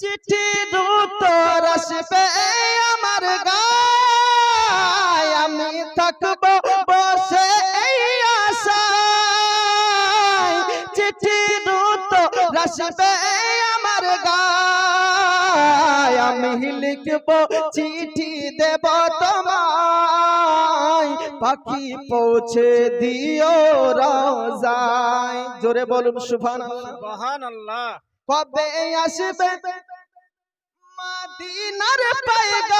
চিঠির উত্তর আসবে আমার গায়। আমি থাকব বসে এই আশায়। চিঠির উত্তর আসবে আমার গায়। আমি লিখব চিঠি দেব তোমায়। পাখি পৌঁছে দিও রাজায়। জোরে বলুন সুবহানাল্লাহ। সুবহানাল্লাহ। কবে আসবে? মাদিনার পায়গাম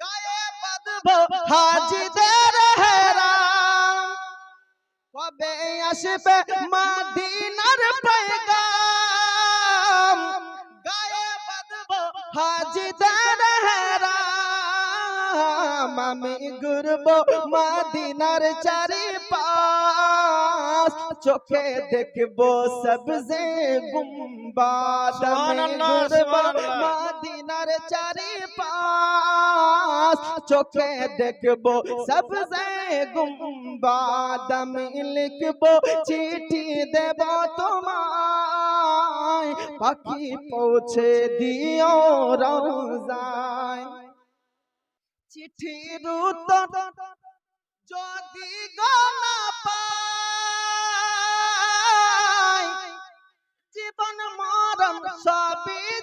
গায়ে বাঁধবো হাজিদের হেরাম। কবে আসবে মাদিনার পায়গাম গায়ে বাঁধবো হাজিদের হেরাম। আমি ঘুরব মাদিনার চারি পাশ চোখে দেখব সবজে গুম্বাদ। মাদিনার চারি পাশ চোখে দেখব সবজে গুম্বাদ লিখব চিঠি দেব তোমায়। পাখি পৌঁছে দিও রোজায় চিঠির উত্তর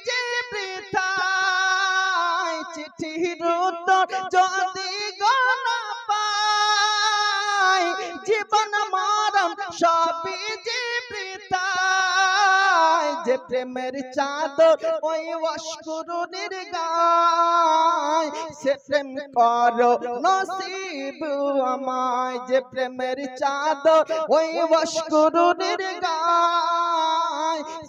যে বৃথায় চিঠির উত্তর যদি গনা পাই জীবন মরণ সবই যে বৃথায়, যে প্রেমের চাদর ওই অস্কুরুনির গায় সে প্রেম করো নসিব আমায়, যে প্রেমের চাদর ওই অস্কুরুনির গায়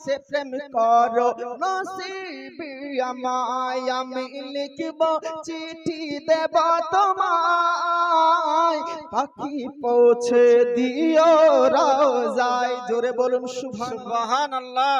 সে প্রেম করো নসিবি আমায় আমি লিখব চিঠি দেব তোমায় পাখি পৌঁছে দিও রাজায় জোরে বলুন সুবহানাল্লাহ